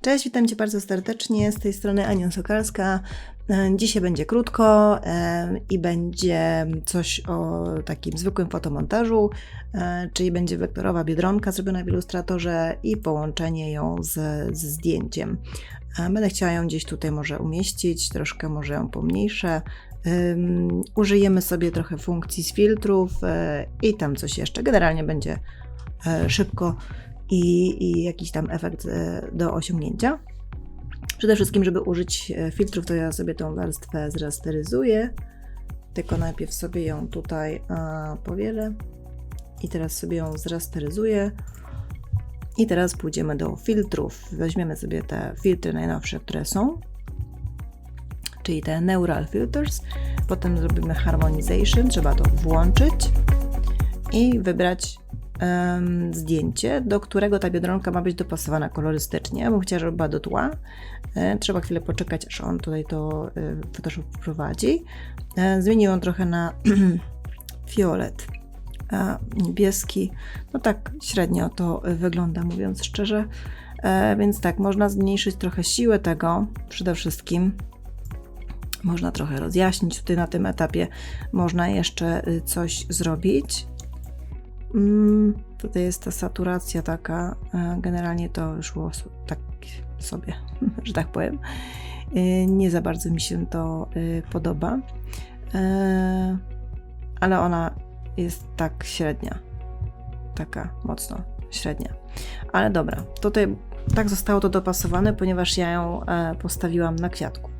Cześć, witam Cię bardzo serdecznie. Z tej strony Ania Sokalska. E, Dzisiaj będzie krótko e, i będzie coś o takim zwykłym fotomontażu, e, czyli będzie wektorowa biedronka zrobiona w Illustratorze i połączenie ją z, z zdjęciem. Będę chciała ją gdzieś tutaj może umieścić, troszkę może ją pomniejszę. Użyjemy sobie trochę funkcji z filtrów i tam coś jeszcze. Generalnie będzie szybko i, i jakiś tam efekt e, do osiągnięcia. Przede wszystkim, żeby użyć e, filtrów, to ja sobie tą warstwę zrasteryzuję. Tylko najpierw sobie ją tutaj a, powielę i teraz sobie ją zrasteryzuję. I teraz pójdziemy do filtrów. Weźmiemy sobie te filtry najnowsze, które są, czyli te Neural Filters. Potem zrobimy Harmonization, trzeba to włączyć i wybrać em, zdjęcie, do którego ta biedronka ma być dopasowana kolorystycznie. Ja bym chciała, żeby była do tła. E, trzeba chwilę poczekać, aż on tutaj to e, Photoshop wprowadzi. E, zmieniłam trochę na fiolet, a niebieski. No tak średnio to wygląda, mówiąc szczerze. E, więc tak, można zmniejszyć trochę siłę tego przede wszystkim. Można trochę rozjaśnić tutaj na tym etapie. Można jeszcze y, coś zrobić. Mm, tutaj jest ta saturacja taka. e, Generalnie to szło tak sobie, że tak powiem. Y, Nie za bardzo mi się to y, podoba. E, Ale ona jest tak średnia. Taka mocno średnia. Ale dobra, tutaj tak zostało to dopasowane, ponieważ ja ją e, postawiłam na kwiatku.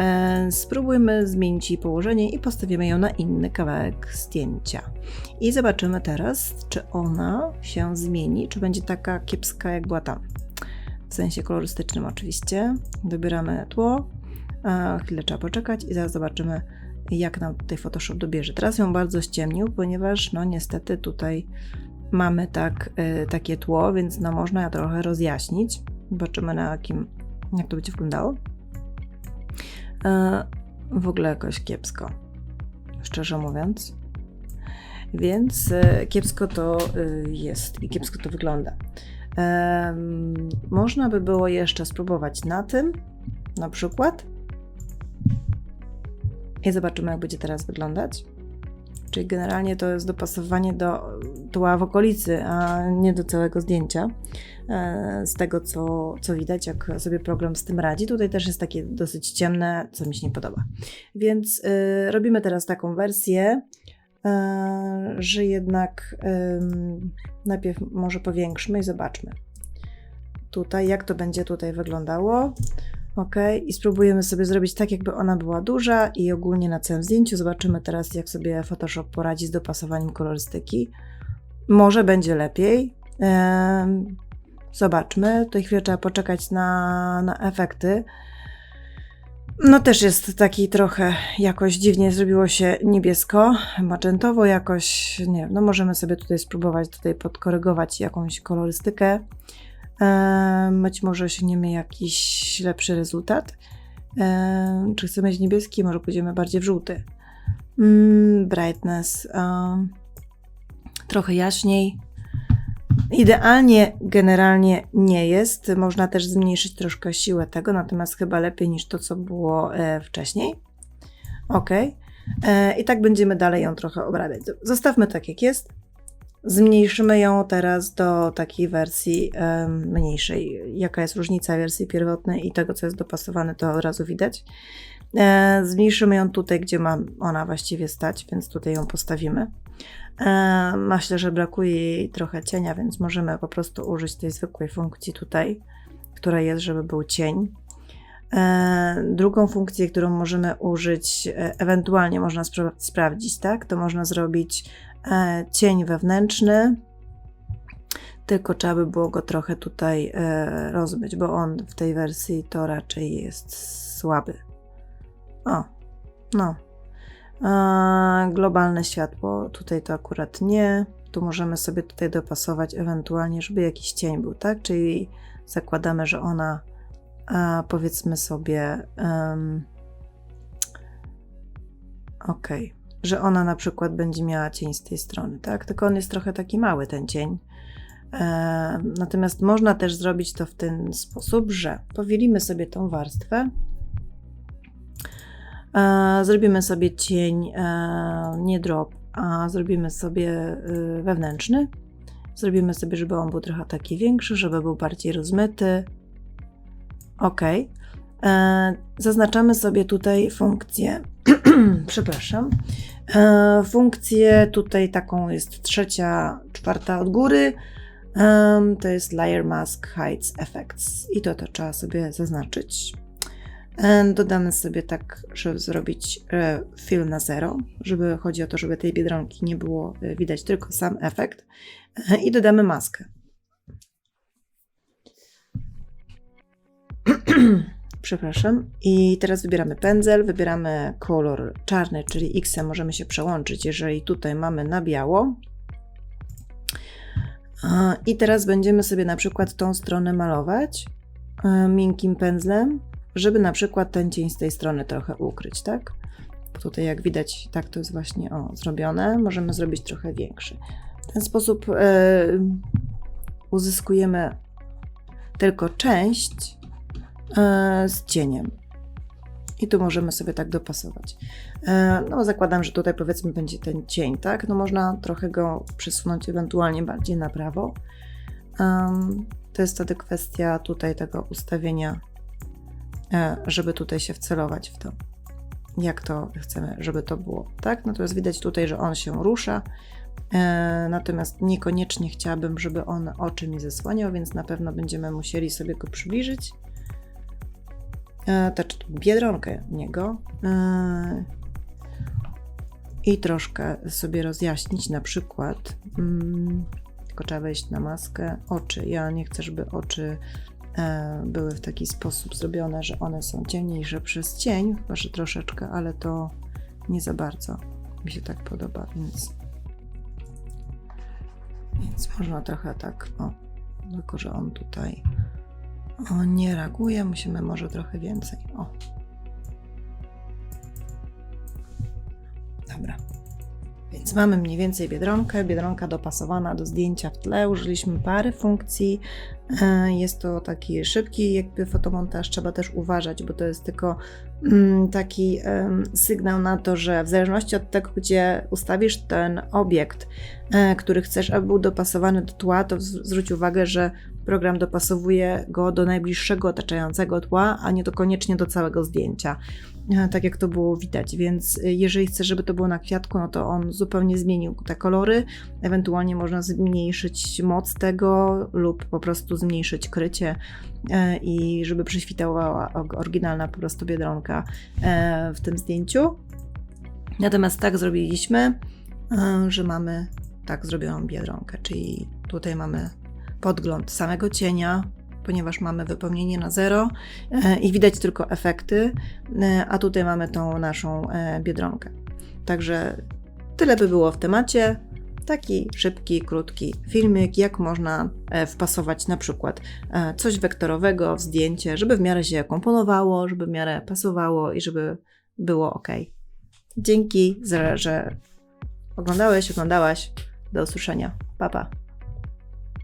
E, Spróbujmy zmienić jej położenie i postawimy ją na inny kawałek zdjęcia. I zobaczymy teraz, czy ona się zmieni, czy będzie taka kiepska, jak była tam. W sensie kolorystycznym, oczywiście. Dobieramy tło. Chwilę trzeba poczekać i zaraz zobaczymy, jak nam tutaj Photoshop dobierze. Teraz ją bardzo ściemnił, ponieważ, no niestety, tutaj mamy tak, y, takie tło, więc no można je trochę rozjaśnić. Zobaczymy, na jakim, jak to będzie wyglądało. E, w ogóle jakoś kiepsko, szczerze mówiąc. Więc e, kiepsko to e, jest i kiepsko to wygląda. Można by było jeszcze spróbować na tym, na przykład. I zobaczymy, jak będzie teraz wyglądać. Czyli generalnie to jest dopasowanie do tła w okolicy, a nie do całego zdjęcia. E, Z tego, co, co widać, jak sobie program z tym radzi. Tutaj też jest takie dosyć ciemne, co mi się nie podoba. Więc y, robimy teraz taką wersję, e, że jednak ym, najpierw może powiększmy i zobaczmy. Tutaj, jak to będzie tutaj wyglądało. Ok, i spróbujemy sobie zrobić tak, jakby ona była duża i ogólnie na całym zdjęciu. Zobaczymy teraz, jak sobie Photoshop poradzi z dopasowaniem kolorystyki. Może będzie lepiej. Em, Zobaczmy. Tutaj chwilę trzeba poczekać na, na efekty. No też jest taki trochę jakoś dziwnie zrobiło się niebiesko, magentowo jakoś, nie wiem, no możemy sobie tutaj spróbować tutaj podkorygować jakąś kolorystykę. Być może osiągniemy jakiś lepszy rezultat. Czy chcemy mieć niebieski? Może pójdziemy bardziej w żółty. Mm, brightness. trochę jaśniej. Idealnie generalnie nie jest. Można też zmniejszyć troszkę siłę tego, natomiast chyba lepiej niż to, co było e, wcześniej. Ok. E, I tak będziemy dalej ją trochę obrabiać. Zostawmy tak, jak jest. Zmniejszymy ją teraz do takiej wersji mniejszej. Jaka jest różnica wersji pierwotnej i tego, co jest dopasowane, to od razu widać. E, zmniejszymy ją tutaj, gdzie ma ona właściwie stać, więc tutaj ją postawimy. E, myślę, że brakuje jej trochę cienia, więc możemy po prostu użyć tej zwykłej funkcji tutaj, która jest, żeby był cień. E, drugą funkcję, którą możemy użyć, ewentualnie można spra- sprawdzić, tak? To można zrobić cień wewnętrzny, tylko trzeba by było go trochę tutaj e, rozmyć, bo on w tej wersji to raczej jest słaby. O, no. E, globalne światło, tutaj to akurat nie. Tu możemy sobie tutaj dopasować ewentualnie, żeby jakiś cień był, tak? Czyli zakładamy, że ona powiedzmy sobie, um, ok, że ona na przykład będzie miała cień z tej strony, tak? Tylko on jest trochę taki mały, ten cień. E, natomiast można też zrobić to w ten sposób, że powielimy sobie tą warstwę, e, zrobimy sobie cień, e, nie drop, a zrobimy sobie wewnętrzny. Zrobimy sobie, żeby on był trochę taki większy, żeby był bardziej rozmyty. Ok. Zaznaczamy sobie tutaj funkcję, przepraszam, funkcję tutaj taką jest trzecia, czwarta od góry, to jest Layer Mask Hides Effects i to, to trzeba sobie zaznaczyć. Dodamy sobie tak, żeby zrobić e, fill na zero, żeby chodzi o to, żeby tej biedronki nie było e, widać, tylko sam efekt. E, I dodamy maskę. Przepraszam. I teraz wybieramy pędzel, wybieramy kolor czarny, czyli X możemy się przełączyć, jeżeli tutaj mamy na biało. I teraz będziemy sobie na przykład tą stronę malować e, miękkim pędzlem, żeby na przykład ten cień z tej strony trochę ukryć, tak? Tutaj jak widać, tak to jest właśnie o, zrobione. Możemy zrobić trochę większy. W ten sposób e, uzyskujemy tylko część z cieniem. I tu możemy sobie tak dopasować. E, No, zakładam, że tutaj powiedzmy będzie ten cień, tak? No, można trochę go przesunąć ewentualnie bardziej na prawo. To jest wtedy kwestia tutaj tego ustawienia, e, żeby tutaj się wcelować w to, jak to chcemy, żeby to było, tak? Natomiast widać tutaj, że on się rusza, e, natomiast niekoniecznie chciałabym, żeby on oczy mi zasłaniał, więc na pewno będziemy musieli sobie go przybliżyć tę biedronkę niego e, i troszkę sobie rozjaśnić, na przykład mm, tylko trzeba wejść na maskę oczy. Ja nie chcę, żeby oczy e, były w taki sposób zrobione, że one są ciemniejsze przez cień, chyba że troszeczkę, ale to nie za bardzo mi się tak podoba, więc więc można trochę tak, o, tylko że on tutaj o, nie reaguje, musimy może trochę więcej. O. Dobra. Więc mamy mniej więcej biedronkę, biedronka dopasowana do zdjęcia w tle. Użyliśmy pary funkcji. E, Jest to taki szybki jakby fotomontaż, trzeba też uważać, bo to jest tylko mm, taki sygnał na to, że w zależności od tego, gdzie ustawisz ten obiekt, e, który chcesz, aby był dopasowany do tła, to zwróć uwagę, że program dopasowuje go do najbliższego otaczającego tła, a nie to koniecznie do całego zdjęcia. E, Tak jak to było widać, więc e, jeżeli chcesz, żeby to było na kwiatku, no to on zupełnie zmienił te kolory. Ewentualnie można zmniejszyć moc tego lub po prostu zmniejszyć krycie e, i żeby prześwitała oryginalna po prostu biedronka w tym zdjęciu. Natomiast tak zrobiliśmy, że mamy tak zrobioną biedronkę, czyli tutaj mamy podgląd samego cienia, ponieważ mamy wypełnienie na zero e, i widać tylko efekty, e, a tutaj mamy tą naszą e, biedronkę. Także tyle by było w temacie. Taki szybki, krótki filmik, jak można wpasować na przykład coś wektorowego w zdjęcie, żeby w miarę się komponowało, żeby w miarę pasowało i żeby było ok. Dzięki, że oglądałeś, oglądałaś. Do usłyszenia. Pa, pa.